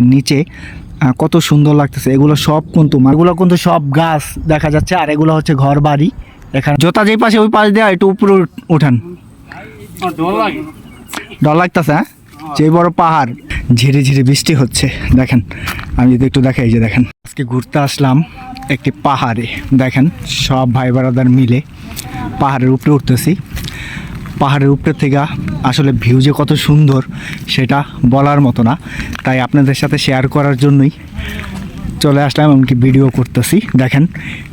নিচে কত সুন্দর লাগতেছে। এগুলো সব কিন্তু এগুলো কিন্তু সব গাছ দেখা যাচ্ছে, আর এগুলো হচ্ছে ঘর বাড়ি এখানে জোতা যেই পাশে ওই পাশ দেওয়া একটু উপরে উঠ- উঠান। ডর লাগতেছে হ্যাঁ? যে বড় পাহাড়, ঝিরে ঝিরে বৃষ্টি হচ্ছে। দেখেন, আমি যদি একটু দেখাই যে দেখেন। আজকে ঘুরতে আসলাম একটি পাহাড়ে। দেখেন, সব ভাই বারাদার মিলে পাহাড়ের উপরে উঠতেছি। পাহাড়ের উপরে থেকে আসলে ভিউ যে কত সুন্দর সেটা বলার মতো না। তাই আপনাদের সাথে শেয়ার করার জন্যই চলে আসলাম, এমনকি ভিডিও করতেছি। দেখেন,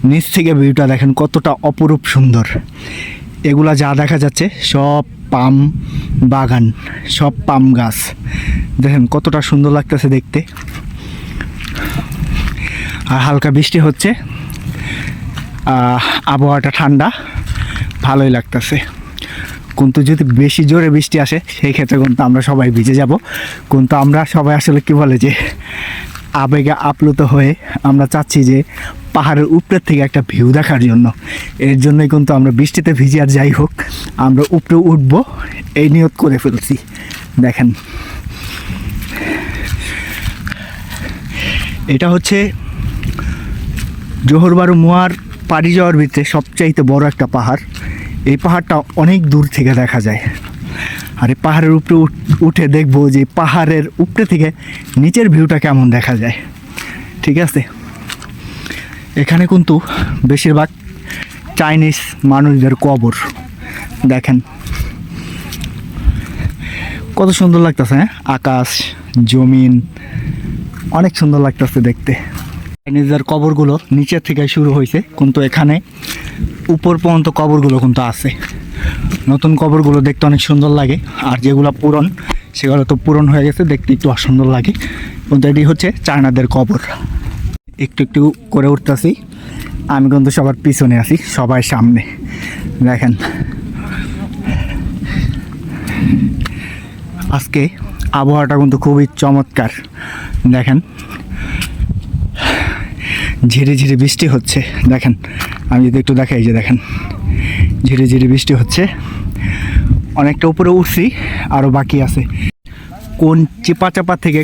নিচ থেকে ভিউটা দেখেন কতটা অপরূপ সুন্দর। এগুলা যা দেখা যাচ্ছে সব পাম বাগান, সব পাম গাছ। দেখেন কতটা সুন্দর লাগতেছে দেখতে। আর হালকা বৃষ্টি হচ্ছে। আবহাওয়াটা ঠান্ডা, ভালোই লাগতেছে। কিন্তু যদি বেশি জোরে বৃষ্টি আসে, সেই ক্ষেত্রে কিন্তু আমরা সবাই ভিজে যাব। কিন্তু আমরা সবাই আসলে কি বলে যে, আবেগে আপ্লুত হয়ে আমরা চাচ্ছি যে, পাহাড়ের উপরের থেকে একটা ভিউ দেখার জন্য। এর জন্যই কিন্তু আমরা বৃষ্টিতে ভিজে আর যাই হোক, আমরা উপরে উঠব। এই নিয়ত করে ফেলছি। দেখেন। এটা হচ্ছে জোহরবারু মুয়ার পাড়ি যাওয়ার ভিতরে সবচাইতে বড় একটা পাহাড়। এই পাহাড়টা অনেক দূর থেকে দেখা যায়। আর এই পাহাড়ের উপরে উঠ- দেখব যে পাহাড়ের উপরে থেকে নিচের ভিউটা কেমন দেখা যায়। ঠিক আছে? এখানে কিন্তু বেশিরভাগ চাইনিজ মানুষদের কবর। দেখেন। কত সুন্দর লাগতেছে হ্যাঁ? আকাশ, জমিন, অনেক সুন্দর লাগতেছে দেখতে। চাইনিজদের কবরগুলো নিচের থেকে শুরু হয়েছে, কিন্তু এখানে উপর পর্যন্ত কবরগুলো কিন্তু আছে। নতুন কবরগুলো দেখতে অনেক সুন্দর লাগে। আর যেগুলো পুরন, সেগুলো তো পূরণ হয়ে গেছে, দেখতে একটু অসুন্দর লাগে। কিন্তু এটি হচ্ছে চায়নাদের কবর। একটু একটু করে উঠতেছি। আমি কিন্তু সবার পিছনে আছি সবাই সামনে। দেখেন। আজকে আবহাওয়াটা কিন্তু খুবই চমৎকার। দেখেন। ঝিরে ঝিরে বৃষ্টি হচ্ছে। দেখেন। আমি যদি একটু দেখাই যে দেখেন, ঝিরে ঝিরে বৃষ্টি হচ্ছে। অনেকটা উপরে উঠছি আরও বাকি আছে। কোন চিপা চাপা থেকে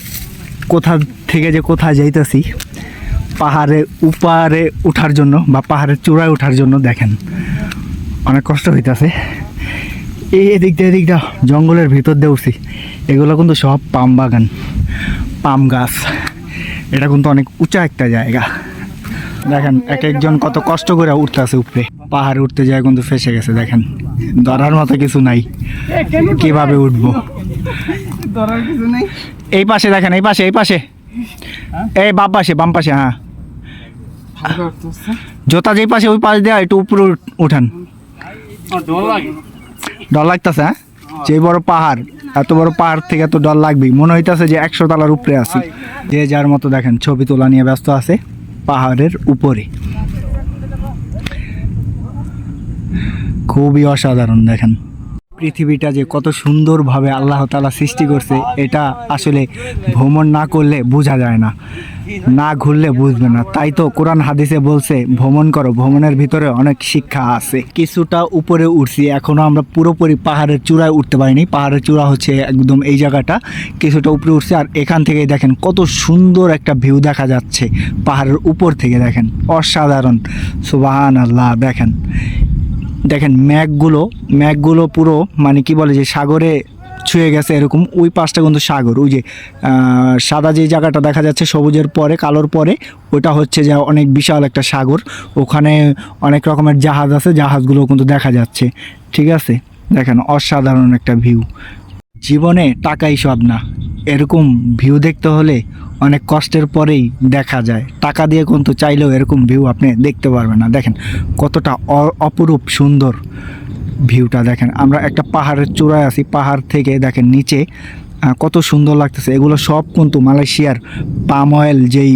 কোথা থেকে যে কোথায় যাইতেছি, পাহাড়ে উপারে ওঠার জন্য বা পাহাড়ের চূড়ায় ওঠার জন্য দেখেন, অনেক কষ্ট হইতাছে। এই এদিক দিয়ে এদিক জঙ্গলের ভিতর দিয়ে উঠছি। এগুলো কিন্তু সব পাম বাগান, পাম গাছ। এটা কিন্তু অনেক উঁচা একটা জায়গা। দেখেন এক একজন কত কষ্ট করে উঠতেছে উপরে। পাহাড়ে উঠতে যায় কিন্তু ফেসে গেছে দেখেন। ধরার মতো কিছু নাই। কীভাবে উঠবো? ধরার কিছু নেই। এই পাশে দেখেন এই পাশে এই পাশে। এই বাম পাশে বাম পাশে হ্যাঁ। জোতা যেই পাশে ওই পাশ দেওয়া একটু উপরে উঠান। ডর লাগে। লাগতেছে হ্যাঁ? যে বড় পাহাড় এত বড় পাহাড় থেকে তো ডর লাগবেই। মনে হইতাছে যে একশো তলার উপরে আছি। যে যার মতো দেখেন ছবি তোলা নিয়ে ব্যস্ত আছে। পাহাড়ের উপরে। খুবই অসাধারণ দেখেন। পৃথিবীটা যে কত সুন্দরভাবে আল্লাহ তালা সৃষ্টি করছে, এটা আসলে ভ্রমণ না করলে বোঝা যায় না। না ঘুরলে বুঝবে না। তাই তো কোরআন হাদিসে বলছে, ভ্রমণ করো, ভ্রমণের ভিতরে অনেক শিক্ষা আছে। কিছুটা উপরে উঠছি, এখনও আমরা পুরোপুরি পাহাড়ের চূড়ায় উঠতে পারিনি। পাহাড়ের চূড়া হচ্ছে একদম এই জায়গাটা। কিছুটা উপরে উঠছে, আর এখান থেকে দেখেন কত সুন্দর একটা ভিউ দেখা যাচ্ছে। পাহাড়ের উপর থেকে দেখেন, অসাধারণ। সুবাহান আল্লাহ দেখেন। দেখেন, ম্যাগগুলো ম্যাগগুলো পুরো মানে কি বলে যে সাগরে ছুঁয়ে গেছে এরকম, ওই পাশটা কিন্তু সাগর। ওই যে সাদা যে জায়গাটা দেখা যাচ্ছে সবুজের পরে, কালোর পরে, ওটা হচ্ছে যে অনেক বিশাল একটা সাগর। ওখানে অনেক রকমের জাহাজ আছে, জাহাজগুলো কিন্তু দেখা যাচ্ছে। ঠিক আছে? দেখেন, অসাধারণ একটা ভিউ। জীবনে টাকাই সব না। এরকম ভিউ দেখতে হলে অনেক কষ্টের পরেই দেখা যায়। টাকা দিয়ে কিন্তু চাইলেও এরকম ভিউ আপনি দেখতে পারবেন না। দেখেন কতটা অপরূপ সুন্দর ভিউটা দেখেন। আমরা একটা পাহাড়ের চূড়ায় আছি, পাহাড় থেকে দেখেন নিচে কত সুন্দর লাগতেছে। এগুলো সব কিন্তু মালয়েশিয়ার পাম অয়েল যেই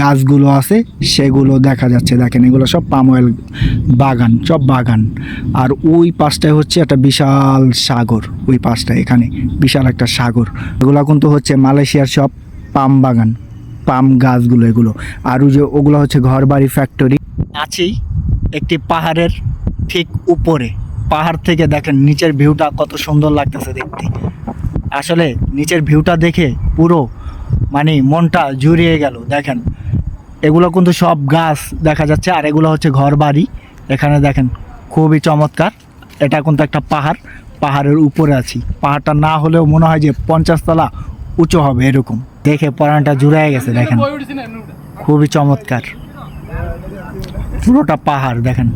গাছগুলো আছে, সেগুলো দেখা যাচ্ছে। দেখেন এগুলো সব পাম অয়েল বাগান, সব বাগান। আর ওই পাশটায় হচ্ছে একটা বিশাল সাগর। ওই পাশটায় এখানে বিশাল একটা সাগর। এগুলো কিন্তু হচ্ছে মালয়েশিয়ার সব পাম বাগান, পাম গাছগুলো এগুলো। আর যে ওগুলো হচ্ছে ঘর বাড়ি ফ্যাক্টরি আছেই একটি পাহাড়ের ঠিক উপরে। পাহাড় থেকে দেখেন নিচের ভিউটা কত সুন্দর লাগতেছে দেখতে। আসলে নিচের ভিউটা দেখে পুরো মানে মনটা জুড়িয়ে গেল, দেখেন। এগুলো কিন্তু সব গাছ দেখা যাচ্ছে, আর এগুলো হচ্ছে ঘর বাড়ি এখানে দেখেন খুবই চমৎকার। এটা কিন্তু একটা পাহাড়, পাহাড়ের উপরে আছি। পাহাড়টা না হলেও মনে হয় যে পঞ্চাশতলা উঁচু হবে এরকম। দেখে পরানটা জুড়ায় গেছে দেখেন। খুবই চমৎকার। পুরোটা পাহাড় দেখেন।